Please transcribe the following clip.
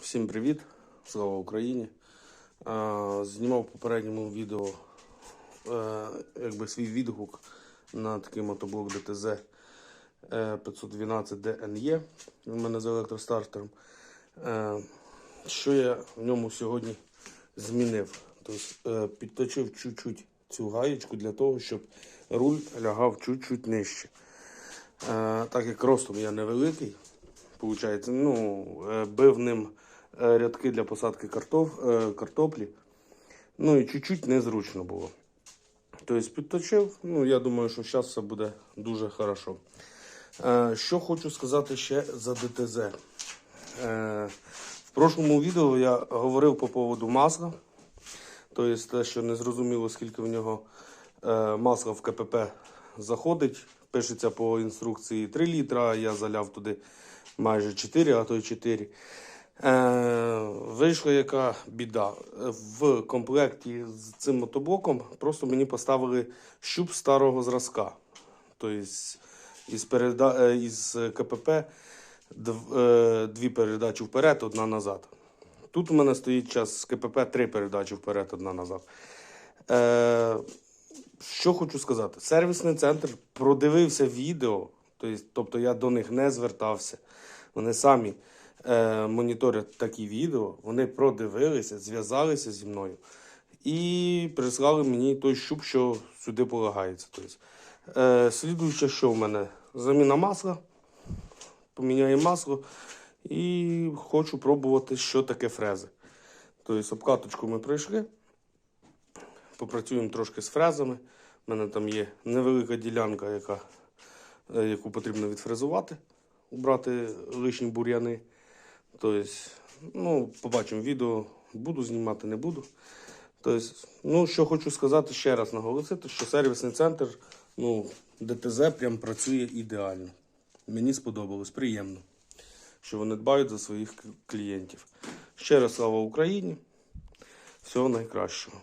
Всім привіт! Слава Україні! Знімав в попередньому відео е, якби свій відгук на такий мотоблок ДТЗ е, 512 DNE. У мене з електростартером. Е, Що я в ньому сьогодні змінив? Тобто, підточив чуть-чуть цю гаєчку для того, щоб руль лягав чуть-чуть нижче. Так як ростом я невеликий, Получається, ну, е, бив ним е, рядки для посадки картоф, е, картоплі. Ну і чуть-чуть незручно було. Тобто підточив, ну я думаю, що зараз все буде дуже хорошо. Що хочу сказати ще за ДТЗ. В прошлому відео я говорив по поводу масла. Тобто те, що не зрозуміло, скільки в нього е, масла в КПП заходить. Пишеться по інструкції 3 літра, я заляв туди майже 4, а то й 4. Е, вийшла яка біда. В комплекті з цим мотоблоком просто мені поставили щуп старого зразка. Тобто із, переда... е, із КПП е, дві передачі вперед, одна назад. Тут у мене стоїть час з КПП три передачі вперед, одна назад. Е, що хочу сказати? Сервісний центр продивився відео, тобто, я до них не звертався. Вони самі е, моніторять такі відео, вони продивилися, зв'язалися зі мною і прислали мені той щуп, що сюди полагається. Тобто, е, слідуюче, що в мене? Заміна масла, поміняю масло і хочу пробувати, що таке фрези. Тобто, обкаточку ми пройшли. Попрацюємо трошки з фрезами. У мене там є невелика ділянка, яка, е, яку потрібно відфрезувати, убрати лишні бур'яни. Тобто, ну, побачимо відео, буду знімати, не буду. Тобто, ну, що хочу сказати, ще раз наголосити, що сервісний центр, ну, ДТЗ прям працює ідеально. Мені сподобалось, приємно, що вони дбають за своїх клієнтів. Ще раз слава Україні. Всього найкращого.